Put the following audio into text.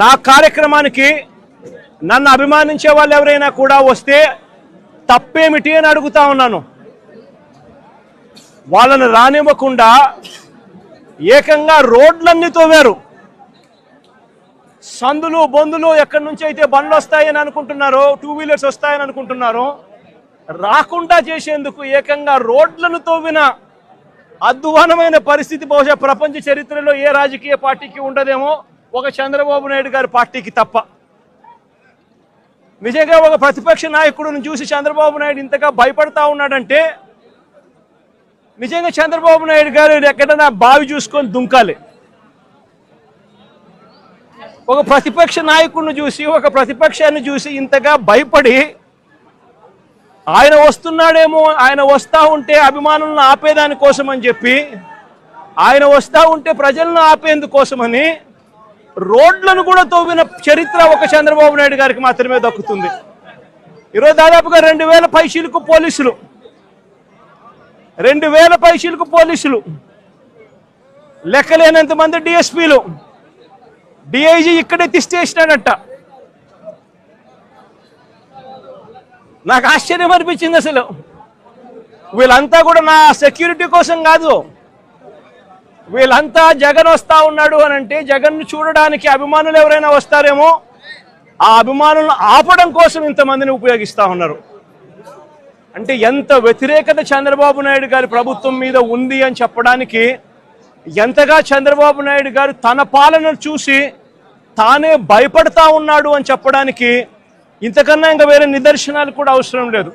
నా కార్యక్రమానికి నన్ను అభిమానించే వాళ్ళు ఎవరైనా కూడా వస్తే తప్పేమిటి అని అడుగుతా ఉన్నాను. వాళ్ళని రానివ్వకుండా ఏకంగా రోడ్లన్నీ తోవారు సందులు బొందులు ఎక్కడి నుంచి అయితే బండ్లు వస్తాయని అనుకుంటున్నారో టూ వీలర్స్ వస్తాయని అనుకుంటున్నారో రాకుండా చేసేందుకు ఏకంగా రోడ్లను తోవిన అధ్వానమైన పరిస్థితి బహుశా ప్రపంచ చరిత్రలో ఏ రాజకీయ పార్టీకి ఉండదేమో. ఒక చంద్రబాబు నాయుడు గారి పార్టీకి తప్ప. నిజంగా ఒక ప్రతిపక్ష నాయకుడిని చూసి చంద్రబాబు నాయుడు ఇంతగా భయపడతా ఉన్నాడంటే నిజంగా చంద్రబాబు నాయుడు గారు ఎక్కడైనా బావి చూసుకొని దుంకాలి. ఒక ప్రతిపక్ష నాయకుడిని చూసి ఒక ప్రతిపక్షాన్ని చూసి ఇంతగా భయపడి ఆయన వస్తున్నాడేమో ఆయన వస్తా ఉంటే అభిమానులను ఆపేదాని అని చెప్పి ఆయన వస్తా ఉంటే ప్రజలను ఆపేందుకోసమని రోడ్లను కూడా తవ్విన చరిత్ర ఒక చంద్రబాబు నాయుడు గారికి మాత్రమే దక్కుతుంది. ఈరోజు దాదాపుగా రెండు వేల పైసీలకు పోలీసులు. రెండు వేల పైసీలకు పోలీసులు. లెక్కలేనంత మంది డిఎస్పీలు. డిఐజీ ఇక్కడే తిష్టేసినాడట. నాకు ఆశ్చర్యం అనిపించింది అసలు. వీళ్ళంతా కూడా నా సెక్యూరిటీ కోసం కాదు. వీళ్ళంతా జగన్ వస్తా ఉన్నాడు అని అంటే జగన్ను చూడడానికి అభిమానులు ఎవరైనా వస్తారేమో ఆ అభిమానులను ఆపడం కోసం ఇంతమందిని ఉపయోగిస్తా ఉన్నారు. అంటే ఎంత వ్యతిరేకత చంద్రబాబు నాయుడు గారి ప్రభుత్వం మీద ఉంది అని చెప్పడానికి ఎంతగా చంద్రబాబు నాయుడు గారు తన పాలనను చూసి తానే భయపడతా ఉన్నాడు అని చెప్పడానికి ఇంతకన్నా ఇంకా వేరే నిదర్శనాలు కూడా అవసరం లేదు.